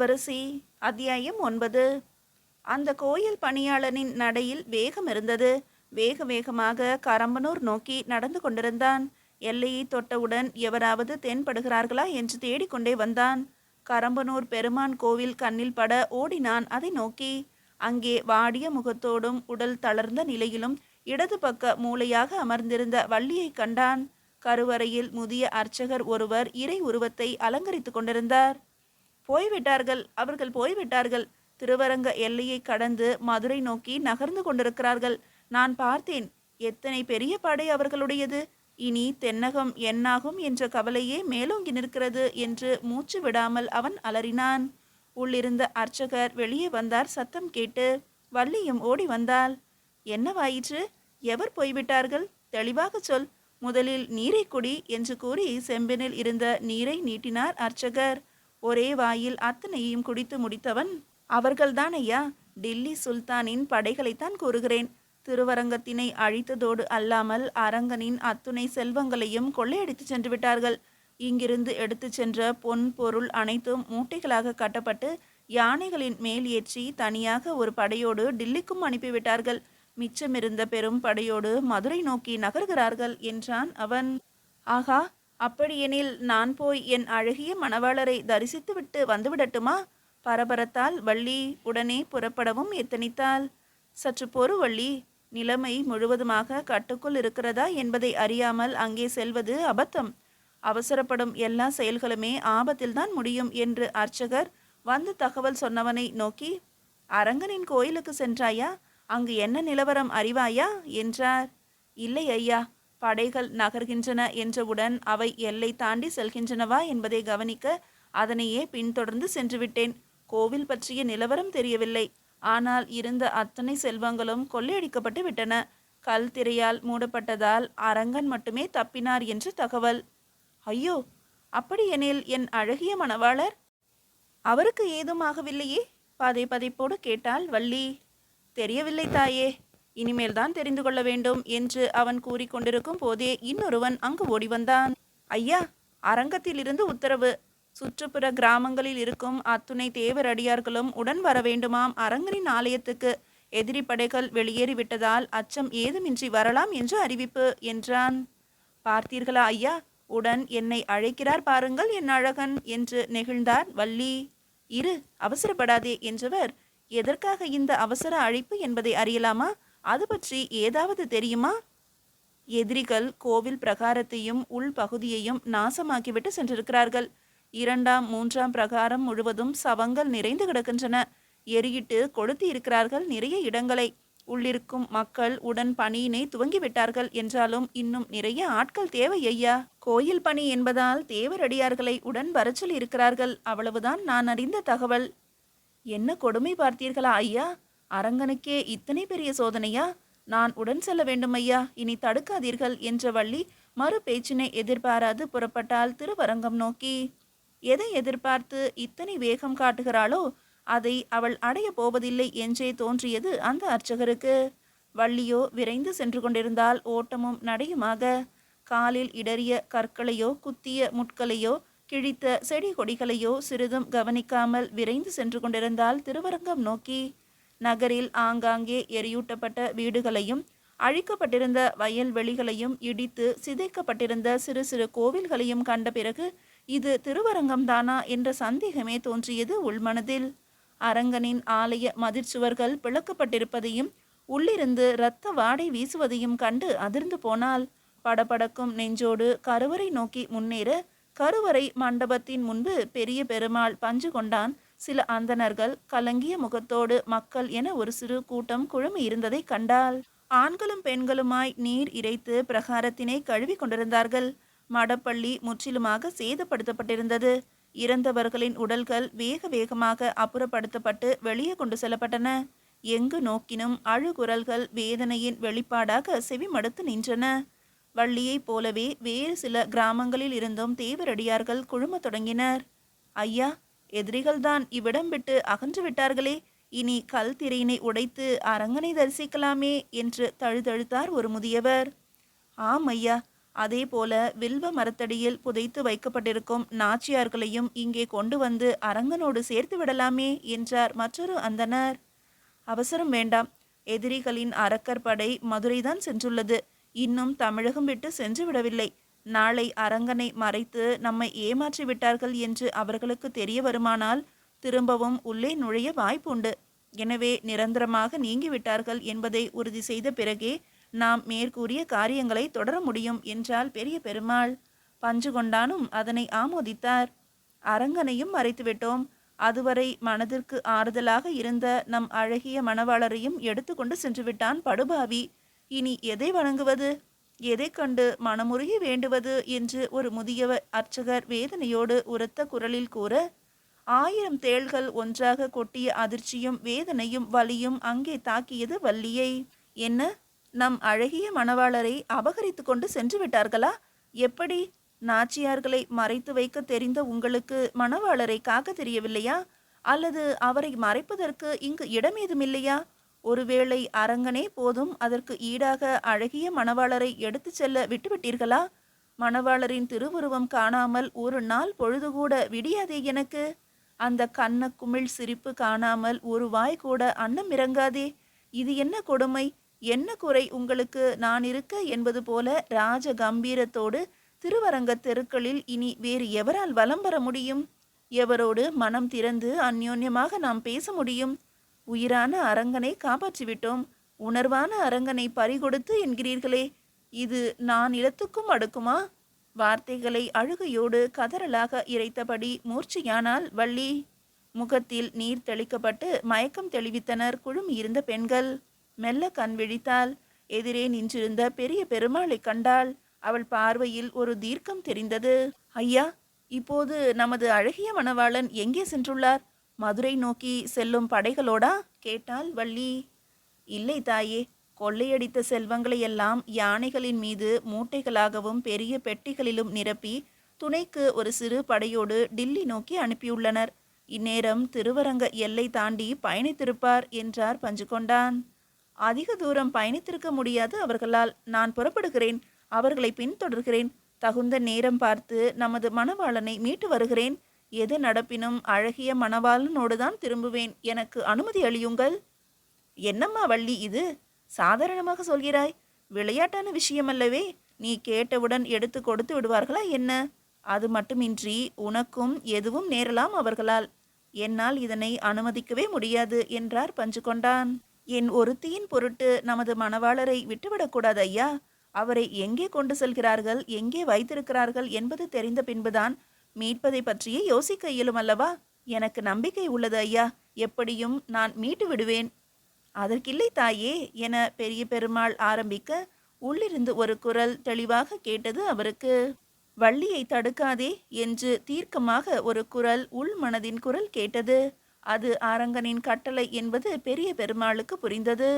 இளவரசி அத்தியாயம் ஒன்பது. அந்த கோயில் பணியாளனின் நடையில் வேகம் இருந்தது. வேக வேகமாக கரம்பனூர் நோக்கி நடந்து கொண்டிருந்தான். எல்லையை தொட்டவுடன் எவராவது தென்படுகிறார்களா என்று தேடிக்கொண்டே வந்தான். கரம்பனூர் பெருமான் கோவில் கண்ணில் பட ஓடினான் அதை நோக்கி. அங்கே வாடிய முகத்தோடும் உடல் தளர்ந்த நிலையிலும் இடது பக்க மூலையாக அமர்ந்திருந்த வள்ளியை கண்டான். கருவறையில் முதிய அர்ச்சகர் ஒருவர் இறை உருவத்தை அலங்கரித்துக் கொண்டிருந்தார். போய்விட்டார்கள். அவர்கள் போய்விட்டார்கள். திருவரங்க எல்லையை கடந்து மதுரை நோக்கி நகர்ந்து கொண்டிருக்கிறார்கள். நான் பார்த்தேன் எத்தனை பெரிய படை அவர்களுடையது. இனி தென்னகம் என்னாகும் என்ற கவலையே மேலோங்கி நிற்கிறது என்று மூச்சு விடாமல் அவன் அலறினான். உள்ளிருந்த அர்ச்சகர் வெளியே வந்தார் சத்தம் கேட்டு வள்ளியும் ஓடி வந்தாள். என்னவாயிற்று? எவர் போய்விட்டார்கள்? தெளிவாக சொல். முதலில் நீரை குடி என்று கூறி செம்பினில் இருந்த நீரை நீட்டினார் அர்ச்சகர். ஒரே வாயில் அத்தனையும் குடித்து முடித்தவன் அவர்கள்தான் ஐயா. டில்லி சுல்தானின் படைகளைத்தான் கூறுகிறேன். திருவரங்கத்தினை அழித்ததோடு அல்லாமல் அரங்கனின் அத்துணை செல்வங்களையும் கொள்ளையடித்து சென்று விட்டார்கள். இங்கிருந்து எடுத்துச் சென்ற பொன் பொருள் அனைத்தும் மூட்டைகளாக கட்டப்பட்டு யானைகளின் மேல் ஏற்றி தனியாக ஒரு படையோடு டில்லிக்கும் அனுப்பிவிட்டார்கள். மிச்சமிருந்த பெரும் படையோடு மதுரை நோக்கி நகர்கிறார்கள் என்றான் அவன். ஆகா அப்படியெனில் நான் போய் என் அழகிய மணவாளரை தரிசித்துவிட்டு வந்துவிடட்டுமா? பரபரத்தால் வள்ளி உடனே புறப்படவும் எத்தனித்தாள். சற்று பொறு வள்ளி நிலைமை முழுவதுமாக கட்டுக்குள் இருக்கிறதா என்பதை அறியாமல் அங்கே செல்வது அபத்தம். அவசரப்படும் எல்லா செயல்களுமே ஆபத்தில்தான் முடியும் என்று அர்ச்சகர் வந்து தகவல் சொன்னவனை நோக்கி அரங்கனின் கோயிலுக்கு சென்றாயா? அங்கு என்ன நிலவரம் அறிவாயா? என்றார். இல்லை ஐயா படைகள் நகர்கின்றன என்றவுடன் அவை எல்லை தாண்டி செல்கின்றனவா என்பதை கவனிக்க அதனையே பின்தொடர்ந்து சென்றுவிட்டேன். கோவில் பற்றிய நிலவரம் தெரியவில்லை. ஆனால் இருந்த அத்தனை செல்வங்களும் கொள்ளையடிக்கப்பட்டு விட்டன. கல் திரையால் மூடப்பட்டதால் அரங்கன் மட்டுமே தப்பினார் என்று தகவல். ஐயோ! அப்படியெனில் என் அழகிய மணவாளர்? அவருக்கு ஏதும் ஆகவில்லையே? பதை பதைப்போடு கேட்டால் வள்ளி. தெரியவில்லை தாயே. இனிமேல் தான் தெரிந்து கொள்ள வேண்டும் என்று அவன் கூறிக்கொண்டிருக்கும் போதே இன்னொருவன் அங்கு ஓடி வந்தான் ஐயா அரங்கத்திலிருந்து உத்தரவு. சுற்றுப்புற கிராமங்களில் இருக்கும் அத்துணை தேவரடியார்களும் உடன் வர வேண்டுமாம். அரங்கனின் ஆலயத்துக்கு எதிரி படைகள் வெளியேறிவிட்டதால் அச்சம் ஏதுமின்றி வரலாம் என்று அறிவிப்பு என்றான். பார்த்தீர்களா ஐயா? உடன் என்னை அழைக்கிறார் பாருங்கள் என் அழகன் என்று நெகிழ்ந்தார் வள்ளி. இரு அவசரப்படாதே என்றவர். எதற்காக இந்த அவசர அழைப்பு என்பதை அறியலாமா? அது பற்றி ஏதாவது தெரியுமா? எதிரிகள் கோவில் பிரகாரத்தையும் உள் பகுதியையும் நாசமாக்கிவிட்டு சென்றிருக்கிறார்கள். இரண்டாம் மூன்றாம் பிரகாரம் முழுவதும் சவங்கள் நிறைந்து கிடக்கின்றன. எரியிட்டு கொளுத்தி இருக்கிறார்கள் நிறைய இடங்களை. உள்ளிருக்கும் மக்கள் உடன் பணியினை துவங்கிவிட்டார்கள். என்றாலும் இன்னும் நிறைய ஆட்கள் தேவை ஐயா. கோயில் பணி என்பதால் தேவரடியார்களை உடன் வரச்சொல் இருக்கிறார்கள் அவ்வளவுதான் நான் அறிந்த தகவல். என்ன கொடுமை பார்த்தீர்களா ஐயா? அரங்கனுக்கே இத்தனை பெரிய சோதனையா? நான் உடன் செல்ல வேண்டும் ஐயா. இனி தடுக்காதீர்கள் என்ற வள்ளி மறு பேச்சினை எதிர்பாராது புறப்பட்டால் திருவரங்கம் நோக்கி. எதை எதிர்பார்த்து இத்தனை வேகம் காட்டுகிறாளோ அதை அவள் அடைய போவதில்லை என்றே தோன்றியது அந்த அர்ச்சகருக்கு. வள்ளியோ விரைந்து சென்று கொண்டிருந்தால் ஓட்டமும் நடையுமாக. காலில் இடறிய கற்களையோ குத்திய முட்களையோ கிழித்த செடி கொடிகளையோ சிறிதும் கவனிக்காமல் விரைந்து சென்று கொண்டிருந்தால் திருவரங்கம் நோக்கி. நகரில் ஆங்காங்கே எரியூட்டப்பட்ட வீடுகளையும் அழிக்கப்பட்டிருந்த வயல்வெளிகளையும் இடித்து சிதைக்கப்பட்டிருந்த சிறு சிறு கோவில்களையும் கண்ட பிறகு இது திருவரங்கம் தானா என்ற சந்தேகமே தோன்றியது உள்மனதில். அரங்கனின் ஆலய மதிர்ச்சுவர்கள் பிளக்கப்பட்டிருப்பதையும் உள்ளிருந்து இரத்த வாடை வீசுவதையும் கண்டு அதிர்ந்து போனால் படபடக்கும் நெஞ்சோடு கருவறை நோக்கி முன்னேற கருவறை மண்டபத்தின் முன்பு பெரிய பெருமாள் பஞ்சு கொண்டான் சில அந்தணர்கள் கலங்கிய முகத்தோடு மக்கள் என ஒரு சிறு கூட்டம் குழுமி இருந்ததை கண்டாள். ஆண்களும் பெண்களுமாய் நீர் இறைத்து பிரகாரத்தினை கழுவி கொண்டிருந்தார்கள். மடப்பள்ளி முற்றிலுமாக சேதப்படுத்தப்பட்டிருந்தது. இறந்தவர்களின் உடல்கள் வேக வேகமாக அப்புறப்படுத்தப்பட்டு வெளியே கொண்டு செல்லப்பட்டன. எங்கு நோக்கினும் அழுகுரல்கள் வேதனையின் வெளிப்பாடாக செவிமடுத்து நின்றன. வள்ளியைப் போலவே வேறு சில கிராமங்களில் இருந்தும் தேவரடியார்கள் குழுமத் தொடங்கினர். ஐயா எதிரிகள்தான் இவ்விடம் விட்டு அகன்று விட்டார்களே. இனி கல் திரையினை உடைத்து அரங்கனை தரிசிக்கலாமே என்று தழுதழுத்தார் ஒரு முதியவர். ஆம் ஐயா அதே போல வில்வ மரத்தடியில் புதைத்து வைக்கப்பட்டிருக்கும் நாச்சியார்களையும் இங்கே கொண்டு வந்து அரங்கனோடு சேர்த்து விடலாமே என்றார் மற்றொரு அந்தனர் அவசரம் வேண்டாம் எதிரிகளின் அரக்கர் படை மதுரைதான் சென்றுள்ளது. இன்னும் தமிழகம் விட்டு சென்று விடவில்லை. நாளை அரங்கனை மறைத்து நம்மை ஏமாற்றி விட்டார்கள் என்று அவர்களுக்கு தெரிய வருமானால் திரும்பவும் உள்ளே நுழைய வாய்ப்புண்டு. எனவே நிரந்தரமாக நீங்கிவிட்டார்கள் என்பதை உறுதி செய்த பிறகே நாம் மேற்கூறிய காரியங்களை தொடர முடியும் என்றால் பெரிய பெருமாள். பஞ்சு கொண்டானும் அதனை ஆமோதித்தார். அரங்கனையும் மறைத்துவிட்டோம். அதுவரை மனதிற்கு ஆறுதலாக இருந்த நம் அழகிய மணவாளரையும் எடுத்துக்கொண்டு சென்றுவிட்டான் படுபாவி. இனி எதை வணங்குவது? எதை கண்டு மனமுருகி வேண்டுவது என்று ஒரு முதியவர் அர்ச்சகர் வேதனையோடு உரத்த குரலில் கூற ஆயிரம் தேள்கள் ஒன்றாக கொட்டிய அதிர்ச்சியும் வேதனையும் வலியும் அங்கே தாக்கியது வள்ளியை. என்ன நம் அழகிய மணவாளரை அபகரித்து கொண்டு சென்று விட்டார்களா? எப்படி? நாச்சியார்களை மறைத்து வைக்க தெரிந்த உங்களுக்கு மணவாளரை காக்க தெரியவில்லையா? அல்லது அவரை மறைப்பதற்கு இங்கு இடமேதுமில்லையா? ஒருவேளை அரங்கனே போதும் அதற்கு ஈடாக அழகிய மணவாளரை எடுத்து செல்ல விட்டுவிட்டீர்களா? மணவாளரின் திருவுருவம் காணாமல் ஒரு நாள் பொழுதுகூட விடியாதே எனக்கு? அந்த கண்ண குமிழ் சிரிப்பு காணாமல் ஒரு வாய் கூட அன்னம் இறங்காதே. இது என்ன கொடுமை? என்ன குறை உங்களுக்கு? நான் இருக்க என்பது போல ராஜ கம்பீரத்தோடு திருவரங்க தெருக்களில் இனி வேறு எவரால் வலம் வர முடியும்? எவரோடு மனம் திறந்து அந்யோன்யமாக நாம் பேச முடியும்? உயிரான அரங்கனை காப்பாற்றிவிட்டோம். உணர்வான அரங்கனை பறிகொடுத்து என்கிறீர்களே இது நான் இடத்துக்கும் அடுக்குமா? வார்த்தைகளை அழுகையோடு கதறலாக இறைத்தபடி மூர்ச்சையானால் வள்ளி. முகத்தில் நீர் தெளிக்கப்பட்டு மயக்கம் தெளிவித்தனர் குழுமியிருந்த பெண்கள். மெல்ல கண் விழித்தாள் எதிரே நின்றிருந்த பெரிய பெருமாளை கண்டாள் அவள் பார்வையில் ஒரு தீர்க்கம் தெரிந்தது. ஐயா இப்போது நமது அழகிய மணவாளன் எங்கே சென்றுள்ளார்? மதுரை நோக்கி செல்லும் படைகளோடா? கேட்டால் வள்ளி. இல்லை தாயே கொள்ளையடித்த செல்வங்களை எல்லாம் யானைகளின் மீது மூட்டைகளாகவும் பெரிய பெட்டிகளிலும் நிரப்பி துணைக்கு ஒரு சிறு படையோடு டில்லி நோக்கி அனுப்பியுள்ளனர். இந்நேரம் திருவரங்க எல்லை தாண்டி பயணித்திருப்பார் என்றார் பஞ்சுகொண்டான். அதிக தூரம் பயணித்திருக்க முடியாது அவர்களால். நான் புறப்படுகிறேன் அவர்களை பின்தொடர்கிறேன். தகுந்த நேரம் பார்த்து நமது மணவாளனை மீட்டு வருகிறேன். எது நடப்பினும் அழகிய மணவாளனோடு தான் திரும்புவேன். எனக்கு அனுமதி அளியுங்கள். என்னம்மா வள்ளி இது? சாதாரணமாக சொல்கிறாய். விளையாட்டான விஷயமல்லவே. நீ கேட்டவுடன் எடுத்து கொடுத்து விடுவார்களா என்ன? அது மட்டுமின்றி உனக்கும் எதுவும் நேரலாம் அவர்களால். என்னால் இதனை அனுமதிக்கவே முடியாது என்றார் பஞ்சு கொண்டான். என் ஒருத்தியின் பொருட்டு நமது மணவாளரை விட்டுவிடக்கூடாது ஐயா. அவரை எங்கே கொண்டு செல்கிறார்கள்? எங்கே வைத்திருக்கிறார்கள்? என்பது தெரிந்த பின்புதான் மீட்பதை பற்றியே யோசிக்க இயலும் அல்லவா எனக்கு நம்பிக்கை உள்ளது ஐயா. எப்படியும் நான் மீட்டு விடுவேன். அதற்கில்லை தாயே என பெரிய பெருமாள் ஆரம்பிக்க உள்ளிருந்து ஒரு குரல் தெளிவாக கேட்டது அவருக்கு. வள்ளியை தடுக்காதே என்று தீர்க்கமாக ஒரு குரல் உள் மனதின் குரல் கேட்டது. அது ஆரங்கனின் கட்டளை என்பது பெரிய பெருமாளுக்கு புரிந்தது.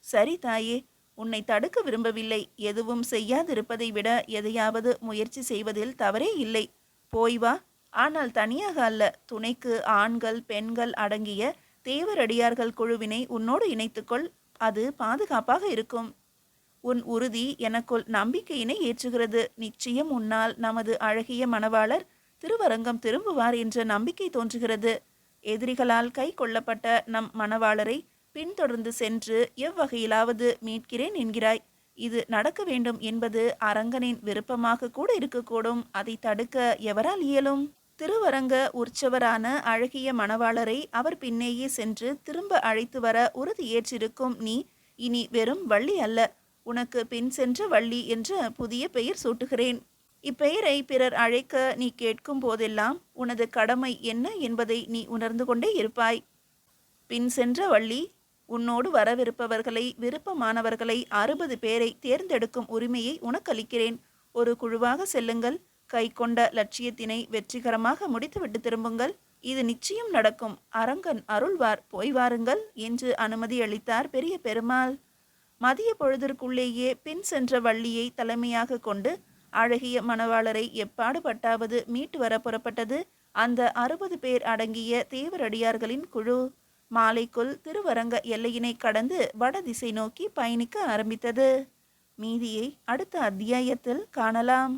சரி தாயே உன்னை தடுக்க விரும்பவில்லை. எதுவும் செய்யாதிருப்பதை விட எதையாவது முயற்சி செய்வதில் தவறே இல்லை. போய் வா. ஆனால் தனியாக அல்ல. துணைக்கு ஆண்கள் பெண்கள் அடங்கிய தேவரடியார்கள் குழுவினை உன்னோடு இணைத்துக்கொள். அது பாதுகாப்பாக இருக்கும். உன் உறுதி எனக்குள் நம்பிக்கையினை ஏற்றுகிறது. நிச்சயம் உன்னால் நமது அழகிய மணவாளர் திருவரங்கம் திரும்புவார் என்ற நம்பிக்கை தோன்றுகிறது. எதிரிகளால் கை கொள்ளப்பட்ட நம் மணவாளரை பின்தொடர்ந்து சென்று எவ்வகையிலாவது மீட்கிறேன் என்கிறாய். இது நடக்க வேண்டும் என்பது அரங்கனின் விருப்பமாக கூட இருக்கக்கூடும். அதை தடுக்க எவரால் இயலும்? திருவரங்க உற்சவரான அழகிய மணவாளரை அவர் பின்னேயே சென்று திரும்ப அழைத்து வர உறுதி ஏற்றிருக்கும் நீ இனி வெறும் வள்ளி அல்ல. உனக்கு பின் சென்ற வள்ளி என்ற புதிய பெயர் சூட்டுகிறேன். இப்பெயரை பிறர் அழைக்க நீ கேட்கும் போதெல்லாம் உனது கடமை என்ன என்பதை நீ உணர்ந்து கொண்டே இருப்பாய். பின் சென்ற வள்ளி உன்னோடு வரவிருப்பவர்களை விருப்பமானவர்களை அறுபது பேரை தேர்ந்தெடுக்கும் உரிமையை உனக்களிக்கிறேன். ஒரு குழுவாக செல்லுங்கள். கை கொண்ட லட்சியத்தினை வெற்றிகரமாக முடித்துவிட்டு திரும்புங்கள். இது நிச்சயம் நடக்கும். அரங்கன் அருள்வார் போய் வாருங்கள் என்று அனுமதி அளித்தார் பெரிய பெருமாள். மதிய பொழுதிற்குள்ளேயே பின் சென்ற வள்ளியை தலைமையாக கொண்டு அழகிய மணவாளரை எப்பாடுபட்டாவது மீட்டு வர புறப்பட்டது. அந்த அறுபது பேர் அடங்கிய தேவரடியார்களின் குழு. மாலைக்குள் திருவரங்க எல்லையினை கடந்து வடதிசை நோக்கி பயணிக்க ஆரம்பித்தது. மீதியை அடுத்த அத்தியாயத்தில் காணலாம்.